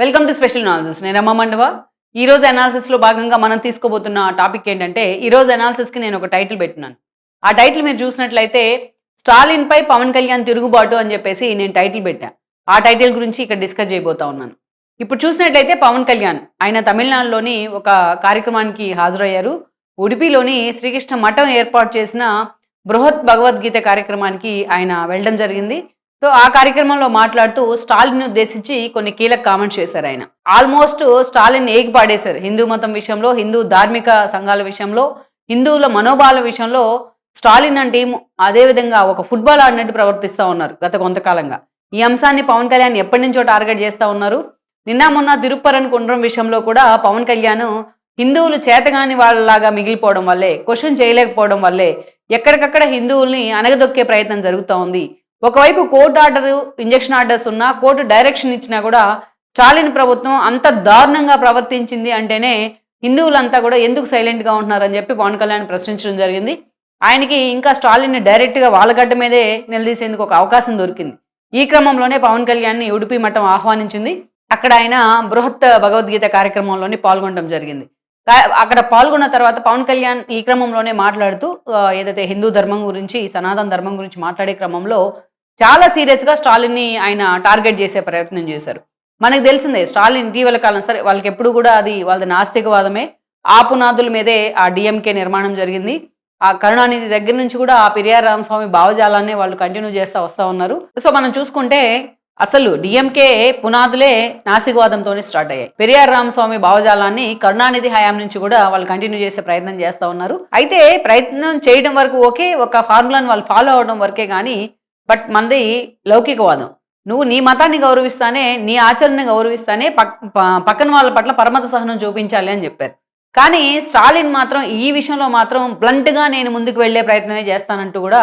Welcome to special analysis నేను రమ్మ మండవ. ఈ రోజు భాగంగా మనం తీసుకోబోతున్న టాపిక్ ఏంటంటే ఈ రోజు కి నేను ఒక టైటిల్ పెట్టినాను. ఆ టైటిల్ మీరు చూసినట్లయితే స్టాలిన్ పై పవన్ కళ్యాణ్ తిరుగుబాటు అని చెప్పేసి నేను టైటిల్ పెట్టా. ఆ టైటిల్ గురించి ఇక్కడ డిస్కస్ చేయబోతా ఉన్నాను. ఇప్పుడు చూసినట్లయితే పవన్ కళ్యాణ్ ఆయన తమిళనాడులోని ఒక కార్యక్రమానికి హాజరయ్యారు. ఉడిపిలోని శ్రీకృష్ణ మఠం ఏర్పాటు చేసిన బృహత్ భగవద్గీత కార్యక్రమానికి ఆయన వెళ్ళడం జరిగింది. సో ఆ కార్యక్రమంలో మాట్లాడుతూ స్టాలిన్ ఉద్దేశించి కొన్ని కీలక కామెంట్స్ చేశారు ఆయన. ఆల్మోస్ట్ స్టాలిన్ ఏకి పాడేశారు హిందూ మతం విషయంలో హిందూ ధార్మిక సంఘాల విషయంలో హిందువుల మనోభావాల విషయంలో స్టాలిన్ అంటే అదే విధంగా ఒక ఫుట్బాల్ ఆడినట్టు ప్రవర్తిస్తూ ఉన్నారు గత కొంతకాలంగా. ఈ అంశాన్ని పవన్ కళ్యాణ్ ఎప్పటి నుంచో టార్గెట్ చేస్తూ ఉన్నారు. నిన్న మొన్న తిరుప్పరన్ కుండ్రం విషయంలో కూడా పవన్ కళ్యాణ్ హిందువులు చేతగాని వాళ్ళలాగా మిగిలిపోవడం వల్లే క్వశ్చన్ చేయలేకపోవడం వల్లే ఎక్కడికక్కడ హిందువుల్ని అనగదొక్కే ప్రయత్నం జరుగుతూ ఉంది. ఒకవైపు కోర్టు ఆర్డర్ ఇంజక్షన్ ఆర్డర్స్ ఉన్నా కోర్టు డైరెక్షన్ ఇచ్చినా కూడా స్టాలిన్ ప్రభుత్వం అంత దారుణంగా ప్రవర్తించింది అంటేనే హిందువులంతా కూడా ఎందుకు సైలెంట్గా ఉంటున్నారని చెప్పి పవన్ కళ్యాణ్ ప్రశ్నించడం జరిగింది. ఆయనకి ఇంకా స్టాలిన్ని డైరెక్ట్గా వాళ్ళగడ్డ మీదే నిలదీసేందుకు ఒక అవకాశం దొరికింది. ఈ క్రమంలోనే పవన్ కళ్యాణ్ని ఉడిపి మఠం ఆహ్వానించింది. అక్కడ ఆయన బృహత్ భగవద్గీత కార్యక్రమంలోని పాల్గొనడం జరిగింది. అక్కడ పాల్గొన్న తర్వాత పవన్ కళ్యాణ్ ఈ క్రమంలోనే మాట్లాడుతూ ఏదైతే హిందూ ధర్మం గురించి సనాతన ధర్మం గురించి మాట్లాడే క్రమంలో చాలా సీరియస్గా స్టాలిన్ని ఆయన టార్గెట్ చేసే ప్రయత్నం చేశారు. మనకు తెలిసిందే స్టాలిన్ ఇటీవల కాలం సరే వాళ్ళకి ఎప్పుడు కూడా అది వాళ్ళది నాస్తికవాదమే. ఆ పునాదుల మీదే ఆ డిఎంకే నిర్మాణం జరిగింది. ఆ కరుణానిధి దగ్గర నుంచి కూడా ఆ పెరియార్ రామస్వామి భావజాలాన్ని వాళ్ళు కంటిన్యూ చేస్తూ వస్తూ ఉన్నారు. సో మనం చూసుకుంటే అసలు డిఎంకే పునాదులే నాస్తికవాదంతోనే స్టార్ట్ అయ్యాయి. పెరియార్ రామస్వామి భావజాలాన్ని కరుణానిధి హయాం నుంచి కూడా వాళ్ళు కంటిన్యూ చేసే ప్రయత్నం చేస్తూ ఉన్నారు. అయితే ప్రయత్నం చేయడం వరకు ఓకే ఒక ఫార్ములాని వాళ్ళు ఫాలో అవడం వరకే కానీ బట్ మనది లౌకికవాదం. నువ్వు నీ మతాన్ని గౌరవిస్తానే నీ ఆచరణని గౌరవిస్తానే పక్ పక్కన వాళ్ళ పట్ల పరమత సహనం చూపించాలి అని చెప్పారు. కానీ స్టాలిన్ మాత్రం ఈ విషయంలో మాత్రం బ్లంట్గా నేను ముందుకు వెళ్ళే ప్రయత్నమే చేస్తానంటూ కూడా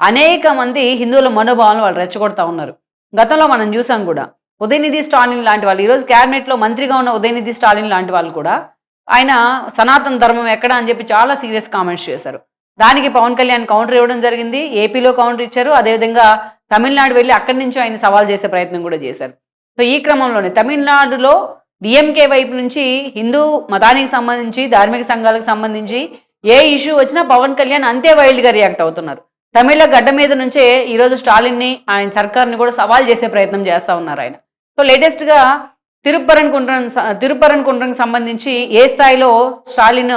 అనేక మంది హిందువుల మనోభావాలను వాళ్ళు రెచ్చగొడతా ఉన్నారు. గతంలో మనం చూసాం కూడా ఉదయనిధి స్టాలిన్ లాంటి వాళ్ళు ఈరోజు క్యాబినెట్లో మంత్రిగా ఉన్న ఉదయనిధి స్టాలిన్ లాంటి వాళ్ళు కూడా ఆయన సనాతన ధర్మం ఎక్కడ అని చెప్పి చాలా సీరియస్ కామెంట్స్ చేశారు. దానికి పవన్ కళ్యాణ్ కౌంటర్ ఇవ్వడం జరిగింది ఏపీలో కౌంటర్ ఇచ్చారు అదేవిధంగా తమిళనాడు వెళ్ళి అక్కడి నుంచి ఆయన సవాల్ చేసే ప్రయత్నం కూడా చేశారు సో ఈ క్రమంలోనే తమిళనాడులో డిఎంకే వైపు నుంచి హిందూ మతానికి సంబంధించి ధార్మిక సంఘాలకు సంబంధించి ఏ ఇష్యూ వచ్చినా పవన్ కళ్యాణ్ అంతే వైల్డ్గా రియాక్ట్ అవుతున్నారు తమిళ గడ్డ మీద నుంచే ఈరోజు స్టాలిన్ని ఆయన సర్కార్ని కూడా సవాల్ చేసే ప్రయత్నం చేస్తూ ఉన్నారు ఆయన సో లేటెస్ట్గా తిరుప్పరన్ కుండ్రం తిరుప్పరన్ కుండ్రంకి సంబంధించి ఏ స్థాయిలో స్టాలిన్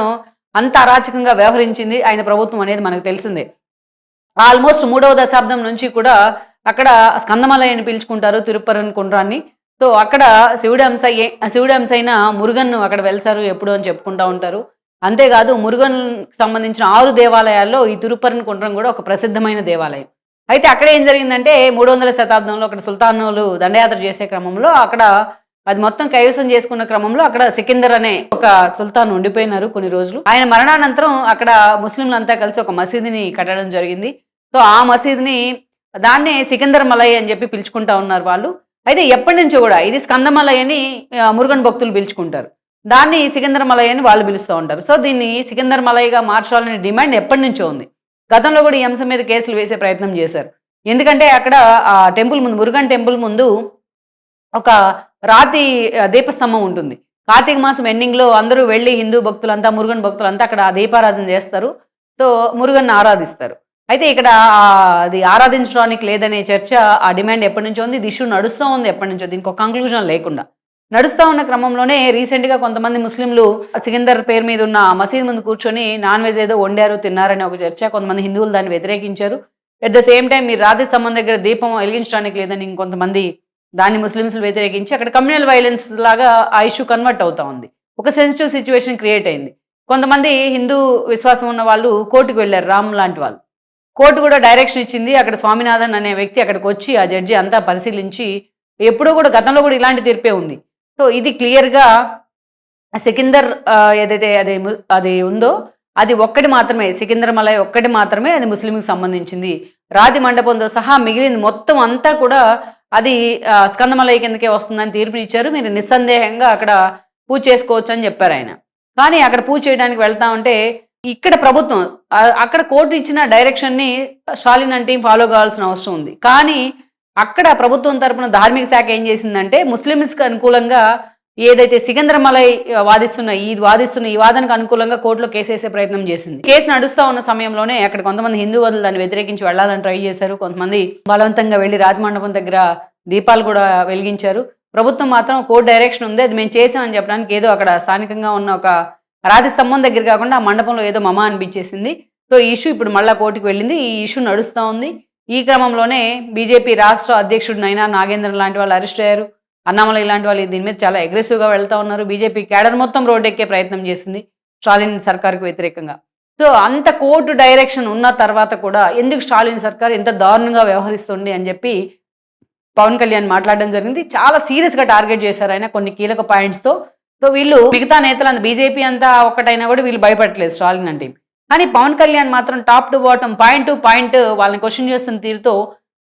అంత అరాచకంగా వ్యవహరించింది ఆయన ప్రభుత్వం అనేది మనకు తెలిసిందే. ఆల్మోస్ట్ మూడవ దశాబ్దం నుంచి కూడా అక్కడ స్కందమలయని పిలుచుకుంటారు తిరుప్పరన్ కుండ్రాన్ని. సో అక్కడ శివుడి అంశ శివుడి అంశ అయిన మురుగన్ను అక్కడ వెళ్తారు ఎప్పుడు అని చెప్పుకుంటూ ఉంటారు. అంతేకాదు మురుగన్ సంబంధించిన ఆరు దేవాలయాల్లో ఈ తిరుప్పరన్ కుండ్రం కూడా ఒక ప్రసిద్ధమైన దేవాలయం. అయితే అక్కడ ఏం జరిగిందంటే మూడు వందల శతాబ్దంలో అక్కడ సుల్తానులు దండయాత్ర చేసే క్రమంలో అక్కడ అది మొత్తం కైవసం చేసుకున్న క్రమంలో అక్కడ సికిందర్ అనే ఒక సుల్తాన్ ఉండిపోయినారు కొన్ని రోజులు. ఆయన మరణానంతరం అక్కడ ముస్లింలంతా కలిసి ఒక మసీదుని కట్టడం జరిగింది. సో ఆ మసీదుని దాన్నే సికిందర్ మలై అని చెప్పి పిలుచుకుంటా ఉన్నారు వాళ్ళు. అయితే ఎప్పటి నుంచో కూడా ఇది స్కందమలై అని మురుగన్ భక్తులు పిలుచుకుంటారు. దాన్ని సికిందర్ మలయ్ అని వాళ్ళు పిలుస్తూ ఉంటారు. సో దీన్ని సికిందర్ మలయ్గా మార్చాలనే డిమాండ్ ఎప్పటి నుంచో ఉంది. గతంలో కూడా ఈ అంశం మీద కేసులు వేసే ప్రయత్నం చేశారు. ఎందుకంటే అక్కడ ఆ టెంపుల్ ముందు మురుగన్ టెంపుల్ ముందు ఒక రాతి దీపస్తంభం ఉంటుంది. కార్తీక మాసం ఎండింగ్లో అందరూ వెళ్ళి హిందూ భక్తులంతా మురుగన్ భక్తులంతా అక్కడ దీపారాధన చేస్తారు. సో మురుగన్ ఆరాధిస్తారు. అయితే ఇక్కడ అది ఆరాధించడానికి లేదనే చర్చ ఆ డిమాండ్ ఎప్పటి నుంచో ఉంది. ఇది ఇష్యూ నడుస్తూ ఉంది ఎప్పటి నుంచో. దీనికి ఒక కంక్లూజన్ లేకుండా. నడుస్తూ ఉన్న క్రమంలోనే రీసెంట్గా కొంతమంది ముస్లింలు సికిందర్ పేరు మీద ఉన్న మసీద్ ముందు కూర్చొని నాన్ వెజ్ ఏదో వండారు తిన్నారనే ఒక చర్చ కొంతమంది హిందువులు దాన్ని వ్యతిరేకించారు. ఎట్ ద సేమ్ టైం మీరు రాధే స్తంభం దగ్గర దీపం వెలిగించడానికి లేదని ఇంకొంతమంది దాన్ని ముస్లిమ్స్ వ్యతిరేకించి అక్కడ కమ్యూనల్ వైలెన్స్ లాగా ఆ ఇష్యూ కన్వర్ట్ అవుతా ఉంది. ఒక సెన్సిటివ్ సిచ్యువేషన్ క్రియేట్ అయింది. కొంతమంది హిందూ విశ్వాసం ఉన్న వాళ్ళు కోర్టుకు వెళ్ళారు రామ్ లాంటి వాళ్ళు. కోర్టు కూడా డైరెక్షన్ ఇచ్చింది అక్కడ స్వామినాథన్ అనే వ్యక్తి అక్కడికి వచ్చి ఆ జడ్జి అంతా పరిశీలించి ఎప్పుడూ కూడా గతంలో కూడా ఇలాంటి తీర్పే ఉంది. సో ఇది క్లియర్గా సికిందర్ ఏదైతే అది అది ఉందో అది ఒక్కటి మాత్రమే సికిందర్ మలై ఒక్కటి మాత్రమే అది ముస్లింకి సంబంధించింది. రాతి మండపంతో సహా మిగిలింది మొత్తం అంతా కూడా అది స్కందమలయ స్కందమలై కిందకే వస్తుందని తీర్పునిచ్చారు మీరు నిస్సందేహంగా అక్కడ పూజ చేసుకోవచ్చు అని చెప్పారు ఆయన. కానీ అక్కడ పూజ చేయడానికి వెళ్తా ఉంటే ఇక్కడ ప్రభుత్వం అక్కడ కోర్టు ఇచ్చిన డైరెక్షన్ని స్టాలిన్ అంటే ఫాలో కావాల్సిన అవసరం ఉంది. కానీ అక్కడ ప్రభుత్వం తరపున ధార్మిక శాఖ ఏం చేసిందంటే ముస్లిమ్స్కి అనుకూలంగా ఏదైతే సికంద్రమలై వాదిస్తున్న ఈ వాదిస్తున్న ఈ వాదనకు అనుకూలంగా కోర్టులో కేసేసే ప్రయత్నం చేసింది. కేసు నడుస్తూ ఉన్న సమయంలోనే అక్కడ కొంతమంది హిందువులు దాన్ని వ్యతిరేకించి వెళ్ళాలని ట్రై చేశారు. కొంతమంది బలవంతంగా వెళ్ళి రాజమండపం దగ్గర దీపాలు కూడా వెలిగించారు. ప్రభుత్వం మాత్రం కోర్టు డైరెక్షన్ ఉంది అది మేము చేసామని చెప్పడానికి ఏదో అక్కడ స్థానికంగా ఉన్న ఒక రాతి స్తంభం దగ్గర కాకుండా ఆ మండపంలో ఏదో మమ అనిపించేసింది. సో ఈ ఇష్యూ ఇప్పుడు మళ్ళా కోర్టుకు వెళ్ళింది. ఈ ఇష్యూ నడుస్తూ ఉంది. ఈ క్రమంలోనే బీజేపీ రాష్ట్ర అధ్యక్షుడు నైనా నాగేంద్రన్ లాంటి వాళ్ళు అరెస్ట్ అయ్యారు. అన్నామల ఇలాంటి వాళ్ళు దీని మీద చాలా అగ్రెసివ్గా వెళ్తా ఉన్నారు. బీజేపీ క్యాడర్ మొత్తం రోడ్డెక్కే ప్రయత్నం చేసింది స్టాలిన్ సర్కార్కు వ్యతిరేకంగా. సో అంత కోర్టు డైరెక్షన్ ఉన్న తర్వాత కూడా ఎందుకు స్టాలిన్ సర్కార్ ఎంత దారుణంగా వ్యవహరిస్తుంది అని చెప్పి పవన్ కళ్యాణ్ మాట్లాడడం జరిగింది. చాలా సీరియస్గా టార్గెట్ చేశారు ఆయన కొన్ని కీలక పాయింట్స్తో సో వీళ్ళు మిగతా నేతలు అంత బీజేపీ అంతా ఒక్కటైనా కూడా వీళ్ళు భయపడట్లేదు స్టాలిన్ అంటే. కానీ పవన్ కళ్యాణ్ మాత్రం top to bottom point to point వాళ్ళని క్వశ్చన్ చేస్తున్న తీరుతో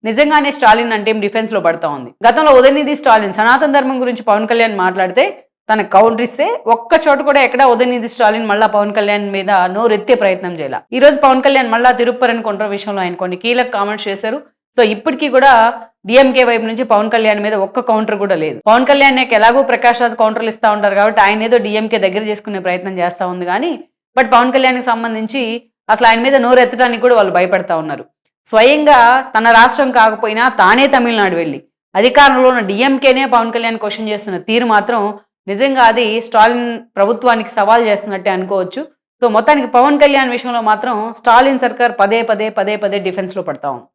నిజంగానే స్టాలిన్ అంటే డిఫెన్స్లో పడతా ఉంది. గతంలో ఉదయనిధి స్టాలిన్ సనాతన ధర్మం గురించి పవన్ కళ్యాణ్ మాట్లాడితే తన కౌంటర్ ఇస్తే ఒక్క చోట కూడా ఎక్కడ ఉదయనిధి స్టాలిన్ మళ్ళా పవన్ కళ్యాణ్ మీద నోరెత్తే ప్రయత్నం చేయాల. ఈ రోజు పవన్ కళ్యాణ్ మళ్ళా తిరుప్పరని కొండ్ర విషయంలో ఆయన కొన్ని కీలక కామెంట్స్ చేశారు. సో ఇప్పటికీ కూడా డిఎంకే వైపు నుంచి పవన్ కళ్యాణ్ మీద ఒక్క కౌంటర్ కూడా లేదు. పవన్ కళ్యాణ్ నాకు ఎలాగో ప్రకాష్ రాజ్ కౌంటర్లు ఇస్తా ఉంటారు కాబట్టి ఆయన ఏదో డిఎంకే దగ్గర చేసుకునే ప్రయత్నం చేస్తా ఉంది కానీ బట్ పవన్ కళ్యాణ్కి సంబంధించి అసలు ఆయన మీద నోరు ఎత్తడానికి కూడా వాళ్ళు భయపడతా ఉన్నారు. స్వయంగా తన రాష్ట్రం కాకపోయినా తానే తమిళనాడు వెళ్ళి. అధికారంలో ఉన్న డిఎంకేనే పవన్ కళ్యాణ్ క్వశ్చన్ చేస్తున్న తీరు మాత్రం నిజంగా అది స్టాలిన్ ప్రభుత్వానికి సవాల్ చేస్తున్నట్టే అనుకోవచ్చు. సో మొత్తానికి పవన్ కళ్యాణ్ విషయంలో మాత్రం స్టాలిన్ సర్కార్ పదే పదే పదే పదే డిఫెన్స్లో పడతా ఉంది.